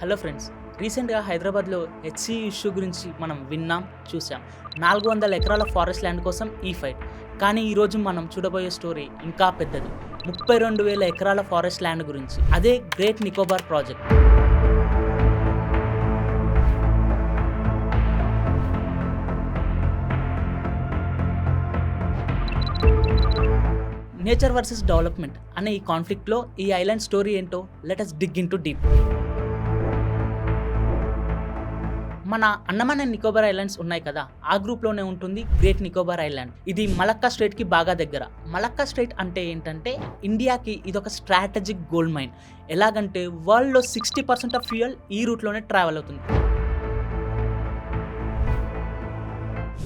Hello friends రీసెంట్గా హైదరాబాద్లో HC issue గురించి మనం విన్నాం చూసాం నాలుగు వందల ఎకరాల ఫారెస్ట్ ల్యాండ్ కోసం ఈ ఫైట్. కానీ ఈరోజు మనం చూడబోయే స్టోరీ ఇంకా పెద్దది. ముప్పై రెండు వేల ఎకరాల ఫారెస్ట్ ల్యాండ్ గురించి. అదే Great Nicobar project. Nature versus development అనే ఈ కాన్ఫ్లిక్ట్లో ఈ ఐలాండ్ స్టోరీ ఏంటో let us dig into deep. మన అండమాన్ అండ్ నికోబార్ ఐలాండ్స్ ఉన్నాయి కదా ఆ గ్రూప్లోనే ఉంటుంది గ్రేట్ నికోబార్ ఐలాండ్. ఇది మలక్కా స్ట్రైట్కి బాగా దగ్గర. మలక్కా స్ట్రేట్ అంటే ఏంటంటే ఇండియాకి ఇది ఒక స్ట్రాటజిక్ గోల్డ్ మైన్. ఎలాగంటే వరల్డ్లో సిక్స్టీ పర్సెంట్ ఆఫ్ ఫ్యూయల్ ఈ రూట్లోనే ట్రావెల్ అవుతుంది.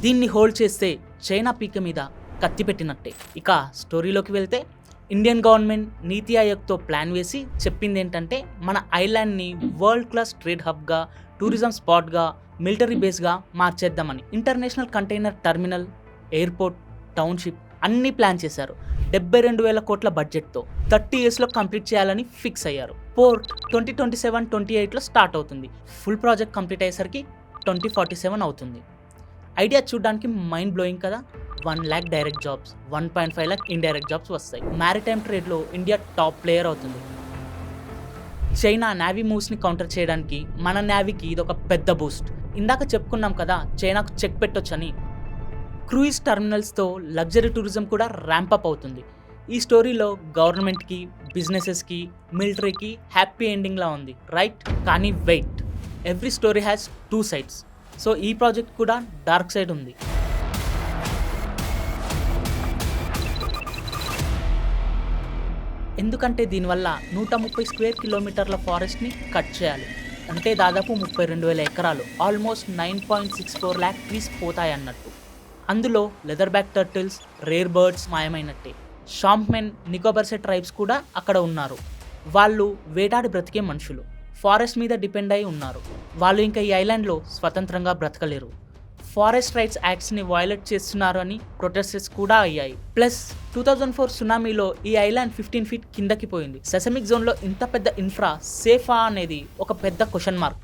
దీన్ని హోల్డ్ చేస్తే చైనా పీక మీద కత్తి పెట్టినట్టే. ఇక స్టోరీలోకి వెళ్తే ఇండియన్ గవర్నమెంట్ నీతి ఆయోగ్తో ప్లాన్ వేసి చెప్పింది ఏంటంటే మన ఐలాండ్ని వరల్డ్ క్లాస్ ట్రేడ్ హబ్గా టూరిజం స్పాట్గా మిలిటరీ బేస్గా మార్చేద్దామని international container terminal airport township అన్నీ ప్లాన్ చేశారు. డెబ్బై రెండు వేల కోట్ల బడ్జెట్తో థర్టీ ఇయర్స్లో కంప్లీట్ చేయాలని ఫిక్స్ అయ్యారు. Port twenty twenty seven twenty ఎయిట్లో స్టార్ట్ అవుతుంది. ఫుల్ ప్రాజెక్ట్ కంప్లీట్ అయ్యేసరికి ట్వంటీ ఫార్టీ సెవెన్ అవుతుంది. ఐడియా చూడడానికి మైండ్ బ్లోయింగ్ కదా. One lakh direct jobs one point five lakh indirect jobs వస్తాయి. మ్యారిటైమ్ ట్రేడ్లో ఇండియా టాప్ ప్లేయర్ అవుతుంది. చైనా నావీ మూవ్స్ని కౌంటర్ చేయడానికి మన నావీకి ఇది ఒక పెద్ద బూస్ట్. ఇందాక చెప్పుకున్నాం కదా చైనాకు చెక్ పెట్టొచ్చని. క్రూయిజ్ టెర్మినల్స్తో లగ్జరీ టూరిజం కూడా ర్యాంపప్ అవుతుంది. ఈ స్టోరీలో గవర్నమెంట్కి బిజినెసెస్కి మిలిటరీకి హ్యాపీ ఎండింగ్లా ఉంది. రైట్? కానీ wait. Every story has two sides. So ఈ ప్రాజెక్ట్ కూడా డార్క్ సైడ్ ఉంది. ఎందుకంటే దీనివల్ల నూట ముప్పై స్క్వేర్ కిలోమీటర్ల ఫారెస్ట్ని కట్ చేయాలి. అంటే దాదాపు ముప్పై రెండు వేల ఎకరాలు almost nine point six four lakh trees పోతాయి అన్నట్టు అందులో leatherback turtles rare birds మాయమైనట్టే. షాంప్మెన్ నికోబర్సే ట్రైబ్స్ కూడా అక్కడ ఉన్నారు. వాళ్ళు వేటాడి బ్రతికే మనుషులు. ఫారెస్ట్ మీద డిపెండ్ అయి ఉన్నారు. వాళ్ళు ఇంకా ఈ ఐలాండ్లో స్వతంత్రంగా బ్రతకలేరు. ఫారెస్ట్ రైట్స్ యాక్ట్స్ని వయలేట్ చేస్తున్నారు అని ప్రొటెస్టర్స్ కూడా అయ్యాయి. ప్లస్ టూ థౌజండ్ ఫోర్ సునామీలో ఈ ఐలాండ్ ఫిఫ్టీన్ ఫీట్ కిందకి పోయింది. సెసమిక్ జోన్లో ఇంత పెద్ద ఇన్ఫ్రా సేఫా అనేది ఒక పెద్ద క్వశ్చన్ మార్క్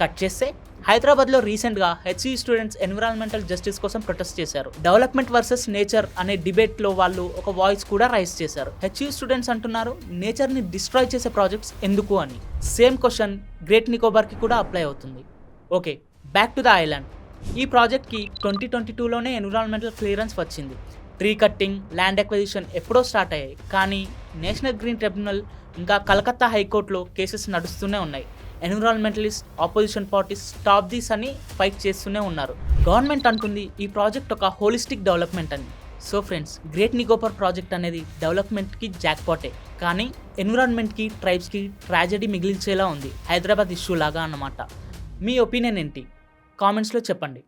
కట్ చేస్తే హైదరాబాద్లో రీసెంట్గా హెచ్ఈ స్టూడెంట్స్ ఎన్విరాన్మెంటల్ జస్టిస్ కోసం ప్రొటెస్ట్ చేశారు. డెవలప్మెంట్ వర్సెస్ నేచర్ అనే డిబేట్లో వాళ్ళు ఒక వాయిస్ కూడా రైజ్ చేశారు. హెచ్ఈ స్టూడెంట్స్ అంటున్నారు నేచర్ని డిస్ట్రాయ్ చేసే ప్రాజెక్ట్స్ ఎందుకు? అని. సేమ్ క్వశ్చన్ గ్రేట్ నికోబార్కి కూడా అప్లై అవుతుంది. Okay back to the island ఈ ప్రాజెక్ట్కి ట్వంటీ ట్వంటీ టూలోనే ఎన్విరాన్మెంటల్ క్లియరెన్స్ వచ్చింది. ట్రీ కట్టింగ్ ల్యాండ్ ఎక్విజిషన్ ఎప్పుడో స్టార్ట్ అయ్యాయి. కానీ నేషనల్ గ్రీన్ ట్రిబ్యునల్ ఇంకా కలకత్తా హైకోర్టులో కేసెస్ నడుస్తూనే ఉన్నాయి. Environmentalist opposition parties stop these అని ఫైట్ చేస్తూనే ఉన్నారు. గవర్నమెంట్ అంటుంది ఈ ప్రాజెక్ట్ ఒక హోలిస్టిక్ డెవలప్మెంట్ అని. So friends great Nicobar project అనేది డెవలప్మెంట్కి జాక్పాటే. కానీ ఎన్విరాన్మెంట్కి ట్రైబ్స్కి ట్రాజడీ మిగిలించేలా ఉంది. హైదరాబాద్ ఇష్యూ లాగా అన్నమాట. మీ ఒపీనియన్ ఏంటి? కామెంట్స్లో చెప్పండి.